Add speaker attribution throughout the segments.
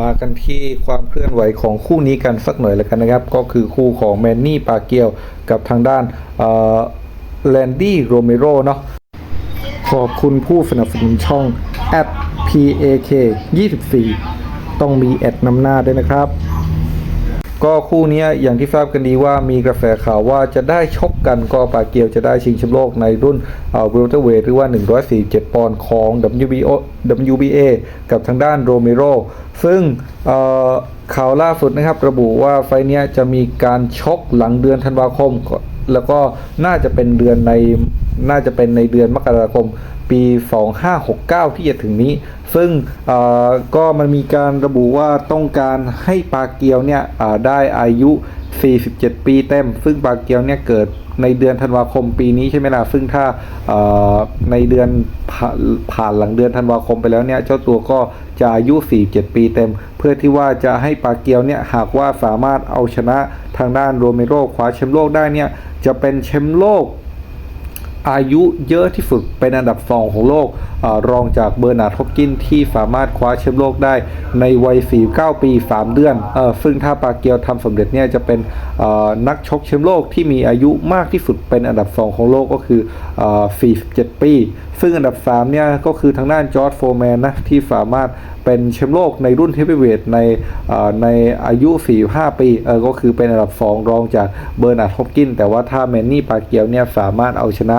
Speaker 1: มากันที่ความเคลื่อนไหวของคู่นี้กันสักหน่อยแล้วกันนะครับ ก็คือคู่ของแมนนี่ปาเกียวกับทางด้านแลนดี้โรเมโรเนาะขอบคุณผู้สนับสนุนช่อง @pak 24 ต้องมีแอดนำหน้าด้วยนะครับ ก็คู่นี้อย่างที่ทราบกันดีว่ามีกระแสข่าวว่าจะได้ชกกันก็ปาเกียวจะได้ชิงแชมป์โลกในรุ่นเวลเตอร์เวทหรือว่า 147 ปอนด์ของ WBO WBA กับทางด้านโรเมโรซึ่งข่าวล่าสุดนะครับระบุว่าไฟล์เนี้ยจะมีการชกหลังเดือนธันวาคม แล้วก็น่าจะเป็นเดือนใน น่าจะเป็นในเดือนมกราคมปี 2569 ที่จะถึงนี้ ซึ่งก็มันมีการระบุว่าต้องการให้ปาเกียวเนี่ยได้อายุ 47 ปีเต็ม ซึ่งปาเกียวเนี่ยเกิดในเดือนธันวาคมปีนี้ใช่ไหมล่ะ ซึ่งถ้าในเดือนผ่าผ่านหลังเดือนธันวาคมไปแล้วเนี่ย เจ้าตัวก็จะอายุ 47 ปีเต็ม เพื่อที่ว่าจะให้ปาเกียวเนี่ยหากว่าสามารถเอาชนะทางด้านโรเมโรคว้าแชมป์โลกได้เนี่ย จะเป็นแชมป์โลก อายุเยอะที่สุดเป็นอันดับ 2 ของโลกอรองจากเบอร์นาร์ดฮอปกินที่สามารถคว้าแชมป์โลกได้ในวัย 49 ปี 3 เดือนอซึ่งถ้าปาเกียวทำสำเร็จเนี่ยจะเป็นนักชกแชมป์โลกที่มีอายุมากที่สุดเป็นอันดับ 2 ของโลกก็คืออ47 ปี ซึ่งอันดับ 3 เนี่ยก็คือทางด้านจอร์ดโฟร์แมนนะที่สามารถเป็นแชมป์โลกในรุ่นเฮฟวีเวทในในอายุ 45 ปีเออก็คือเป็นอันดับ 2 รองจากเบอร์นาร์ดฮอปกินแต่ว่าถ้าแมนนี่ปาเกียวเนี่ยสามารถเอาชนะ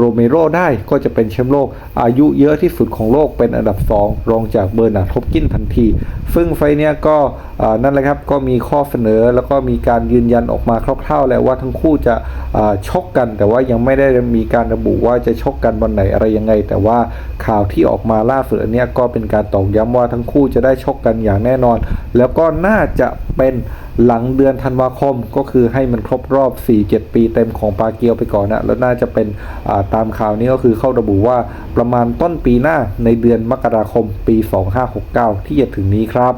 Speaker 1: โรเมโรได้ก็จะเป็นแชมป์โลกอายุเยอะที่สุดของโลกเป็นอันดับ 2 รองจากเบอร์นาร์ดฮอปกินทันที ซึ่งไฟล์เนี่ยก็นั่นแหละครับก็มีข้อเสนอแล้วก็มีการยืนยันออกมาคร่าวๆ แล้วว่าทั้งคู่จะชกกัน แต่ว่ายังไม่ได้มีการระบุว่าจะชกกันวันไหนอะไรยังไง แต่ว่าข่าวที่ออกมาล่าสุดอันเนี้ยก็เป็นการตอกย้ำว่าทั้งคู่จะได้ชกกันอย่างแน่นอน แล้วก็น่าจะเป็นหลังเดือนธันวาคมก็คือให้มันครบรอบ 4-7 ปีเต็มของปาเกียวไปก่อนนะแล้วน่าจะเป็นตามข่าวนี้ก็คือเข้าระบุว่าประมาณต้นปีหน้าในเดือนมกราคมปี 2569 ที่จะถึงนี้ครับ